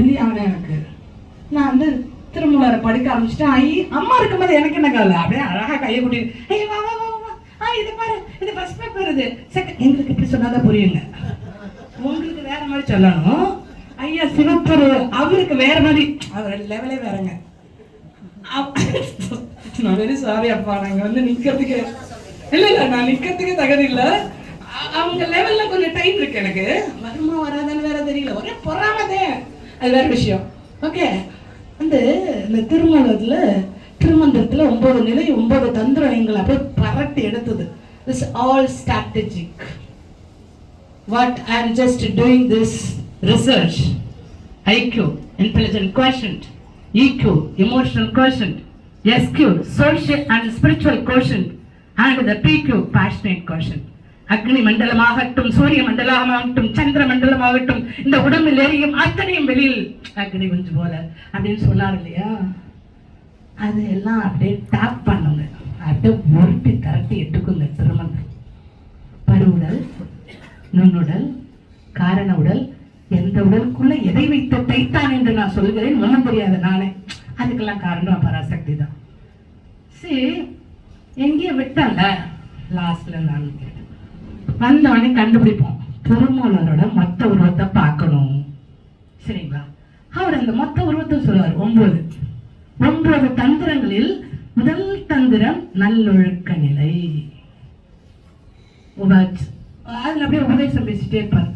சொல்லி ஆனேன் எனக்கு. நான் வந்து திருமூலரை படிக்க ஆரம்பிச்சிட்டேன். ஐ அம்மா இருக்கும்போது எனக்கு என்ன கவலை? அப்படியே அழகா கையை கூட்டி ஐய் வா வா வா ஆ இது பாரு இது ஃபர்ஸ்ட் பேப்பர் இது. செகண்ட் எங்களுக்கு இப்படி சொன்னாதான் புரியுங்க. உங்களுக்கு வேற மாதிரி சொல்லணும். ஐயா சிவப்பரு அவருக்கு வேற மாதிரி. அவர் லெவலே வேறங்க. நான் வெரி சாரி அப்பா நாங்கள் வந்து நிற்கிறதுக்கு இல்ல இல்ல நான் நிக்கிறதுக்கு தகுதி இல்ல. அவங்க லெவல்ல கொஞ்சம் டைம் இருக்கு எனக்கு. வருமா வராதான்னு வேற தெரியல. ஒரே பொறாமதே அது வேற விஷயம் ஓகே வந்து இந்த திருமணத்தில் திருமந்திரத்தில் ஒன்பது நிலை ஒன்பது தந்திரம் எங்களை அப்படியே பரட்டி எடுத்தது this all strategic what I am just doing this research IQ intelligent quotient EQ, emotional quotient, SQ social and spiritual quotient, and the PQ passionate quotient. அக்னி மண்டலமாகட்டும் சூரிய மண்டலமாகட்டும் சந்திர மண்டலமாகட்டும் இந்த உடம்பில் எரியும் அத்தனையும் வெளியில் அக்னி குஞ்சு போல. அப்படின்னு சொன்னார் இல்லையா? அது எல்லாம் அப்படியே டாப் பண்ணுங்க. அப்படியே உருட்டி திரட்டி எட்டுக்குங்க திருமணம். பருவுடல் நுண்ணுடல் காரண உடல் எந்த உடலுக்குள்ள எதை வைத்து தைத்தான் என்று நான் சொல்கிறேன் ஒன்றும் தெரியாது நானே. அதுக்கெல்லாம் காரணம் பராசக்தி தான். சரி எங்கேயோ விட்டாங்க லாஸ்ட்ல நான் வந்தவனே கண்டுபிடிப்போம். திருமூலரோட மொத்த உருவத்தை பார்க்கணும். சரிங்களா? அவர் அந்த மொத்த உருவத்தை சொல்லுவார். ஒன்பது. ஒன்பது தந்திரங்களில் முதல் தந்திரம் நல்லொழுக்க நிலை. உபாச் அதுல அப்படியே உபதேசம் பேசிட்டே இருப்பார்.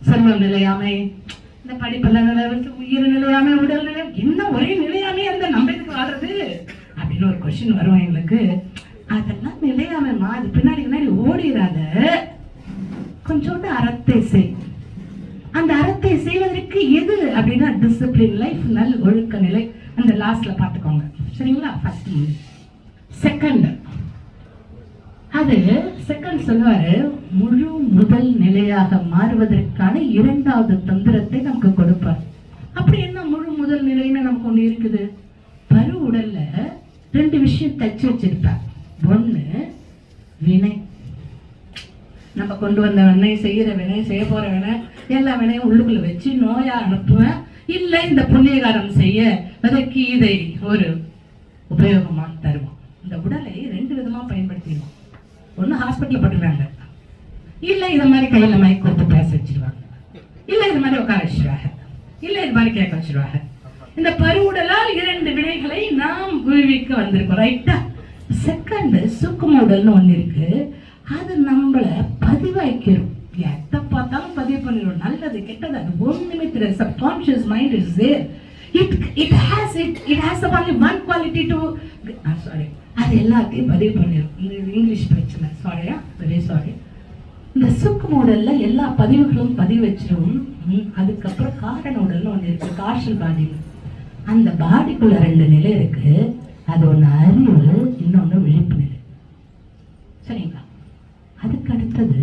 செல்வம் நிலையாமை இந்த படிப்பெல்லாம் நிலவரத்து உயிர் நிலையாமை உடல் நிலையம் என்ன ஒரே நிலையாமே இருந்தா நம்ம எதுக்கு வாழ்றது? அப்படின்னு ஒரு கொஸ்டின் வரும் எங்களுக்கு. அதெல்லாம் நிலையாமைமா அது பின்னாடி பின்னாடி ஓடிடாத கொஞ்சோண்டு அறத்தை செய். அந்த அறத்தை செய்வதற்கு எது அப்படின்னா டிசிப்ளின் லைஃப் நல் ஒழுக்க நிலை. அந்த லாஸ்ட்ல பார்த்துக்கோங்க. சரிங்களா? ஃபர்ஸ்ட் செகண்ட் அது செகண்ட் சொல்லுவாரு முழு முதல் நிலையாக மாறுவதற்கான இரண்டாவது தந்திரத்தை நமக்கு கொடுப்பார். அப்படி என்ன முழு முதல் நிலைன்னு நமக்கு ஒண்ணு இருக்குது? பரு உடல்ல ரெண்டு விஷயம் தச்சு வச்சிருப்பார். ஒண்ணு வினை. நம்ம கொண்டு வந்த வினை செய்யற வினை செய்ய போற வினை எல்லா வினையும் உள்ளுக்குள்ள வச்சு நோயா அனுப்புவேன் இல்லை இந்த புண்ணியகாரம் செய்ய அதற்கு இதை ஒரு உபயோகமாக தருவோம். இந்த உடலை ரெண்டு விதமா பயன்படுத்திடுவோம். ஒண்ணு ஹாஸ்பிட்டலில் போட்டுருவாங்க. இல்லை இத மாதிரி கையில மைக் கொடுத்து பேச வச்சிருவாங்க. இல்ல இது மாதிரி உட்கார வச்சிருவாங்க. இல்ல இது மாதிரி கேட்க வச்சிருவாங்க. இந்த பருவுடலால் இரண்டு வினைகளை நாம் குவிக்க வந்திருக்கோம். ரைட்டா செகண்ட் சுக்கு உடல்னு ஒன்று இருக்கு. அது நம்மளை பதிவாக்கிறோம். எதை பார்த்தாலும் பதிவு பண்ணிடும் நல்லது கெட்டது அது ஒன்றுமே தெரியாது. Subconscious mind is there it it has it it has only one quality to sorry அது எல்லாத்தையும் பதிவு பண்ணிடும். இங்கிலீஷ் பிரச்சனை. சாரியா வெரி சாரி இந்த சுக்கு மாடல்ல எல்லா பதிவுகளும் பதிவு வச்சிடும் அதுக்கப்புறம் காரண உடல்னு ஒன்று இருக்கு. கார்ஷல் பாடி அந்த பாடிக்குள்ள ரெண்டு நிலை இருக்குது அது ஒன்று அறிவு இன்னொன்று விழிப்புணர்வு. சரிங்களா? அதுக்கு அடுத்தது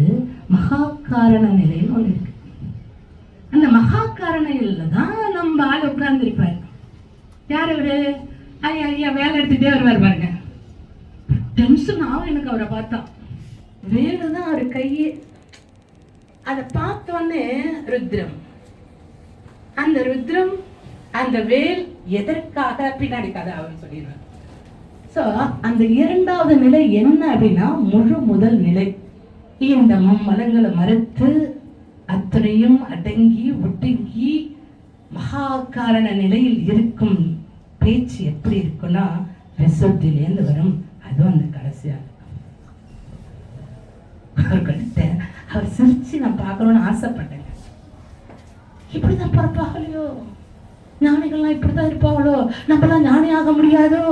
மகாகாரண நிலையில் ஒன்று இருக்கு. அந்த மகாகாரண நிலையில தான் நம்ம ஆள் உட்கார்ந்துருப்பார். யார் அவரு? ஐயா ஐயா வேலை எடுத்துகிட்டே வருவார் பாருங்க. டென்ஷன் ஆகும் எனக்கு அவரை பார்த்தா. வேலு தான் அவர் கையே. அதை பார்த்தோன்னே ருத்ரம். அந்த ருத்ரம் அந்த வேல் எதற்காக பின்னாடி கதை அவர் சொல்லிடுவார். ஸோ அந்த இரண்டாவது நிலை என்ன அப்படின்னா முழு முதல் நிலை. இந்த மலங்களை மறுத்து அத்தனையும் அடங்கி ஒடுங்கி மகாகாரண நிலையில் இருக்கும் பேச்சு எப்படி இருக்குன்னா விசுத்திலேருந்து வரும். அதுவும் அந்த கடைசியாக அவர்கிட்ட அவர் சிரிச்சு நான் பார்க்கணும்னு ஆசைப்பட்டேங்க. இப்படிதான் பிறப்பாகலையோ? ஞானிகள்லாம் இப்படிதான் இருப்பாங்களோ? நம்மளாம் ஞானி ஆக முடியாதோ?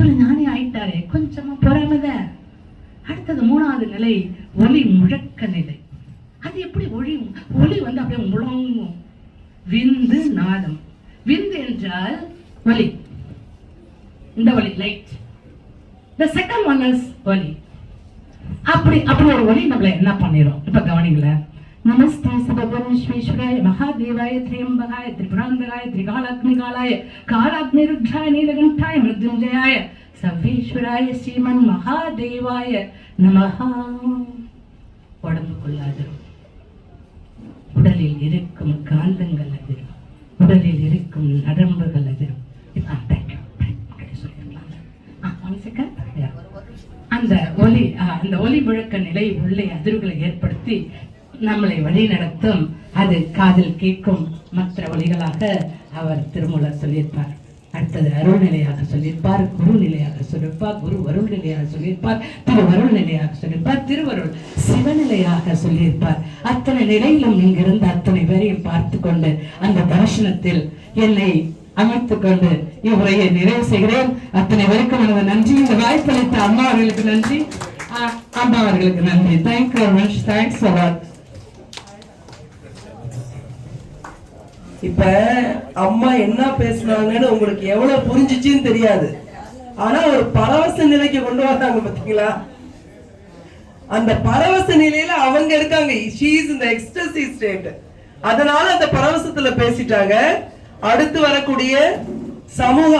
இவர் ஞானி ஆயிட்டாரே. கொஞ்சமா பொறாமத அடுத்தது மூணாவது நிலை ஒளி முழக்க நிலை. அது எப்படி ஒளி? ஒளி வந்து அப்படியே முழங்கும். விந்து நாதம். விந்து என்றால் ஒலி இந்த ஒலி லைட் செகண்ட் second one ஒலி அப்படி அப்படி ஒரு ஒலி நம்மள என்ன பண்ணிரும்? இப்ப கவனிங்களேன். நமஸ்தே சிவபுரேஸ்வரேஸ்வராய மகாதேவாய திரியம்பகாய திரிபுராந்தகாய திரிகாலாக்னிகாலாய காலாக்னிருத்ராய நீலகண்டாய மிருத்யுஞ்சயாய சர்வேஸ்வராய ஸ்ரீமன் மகாதேவாய நமஹா. உடம்பு உடம்புக்குள்ளாதிரும் உடலில் இருக்கும் காந்தங்கள் அதிரும். உடலில் இருக்கும் நரம்புகள் அதிரும். இப்ப அந்த ஒலி அந்த ஒலி முழக்க நிலை உள்ளே அதிர்வுகளை ஏற்படுத்தி நம்மளை வழி நடத்தும் அது காதில் கேட்கும் மற்ற வழிகளாக அவர் திருமூலர் சொல்லியிருப்பார். அடுத்தது அருள் நிலையாக சொல்லியிருப்பார் குரு நிலையாக சொல்லியிருப்பார் குரு வருள் நிலையாக சொல்லியிருப்பார் திருவருள் நிலையாக சொல்லியிருப்பார் திருவருள் சிவநிலையாக சொல்லியிருப்பார். அத்தனை நிலையிலும் இங்கிருந்து அத்தனை பேரையும் பார்த்து கொண்டு அந்த தரிசனத்தில் என்னை அமைத்துக் கொண்டு இவ்வுரையை நிறைவு செய்கிறேன். அத்தனை பேருக்கும் எனது நன்றி. இந்த வாய்ப்பளித்த அம்மா அவர்களுக்கு நன்றி. அம்மா அவர்களுக்கு நன்றி. தேங்க்யூ மச் தேங்க்ஸ் ஃபார் இப்ப அம்மா என்ன பேசினாங்கன்னு உங்களுக்கு எவ்வளவு புரிஞ்சிச்சுன்னு தெரியாது. ஆனா ஒரு பரவச நிலைக்கு கொண்டு வந்தாங்க பாத்தீங்களா? அந்த பரவச நிலையில அவங்க இருக்காங்க. இந்த எக்ஸ்டசி ஸ்டேட் அதனால அந்த பரவசத்துல பேசிட்டாங்க. அடுத்து வரக்கூடிய சமூக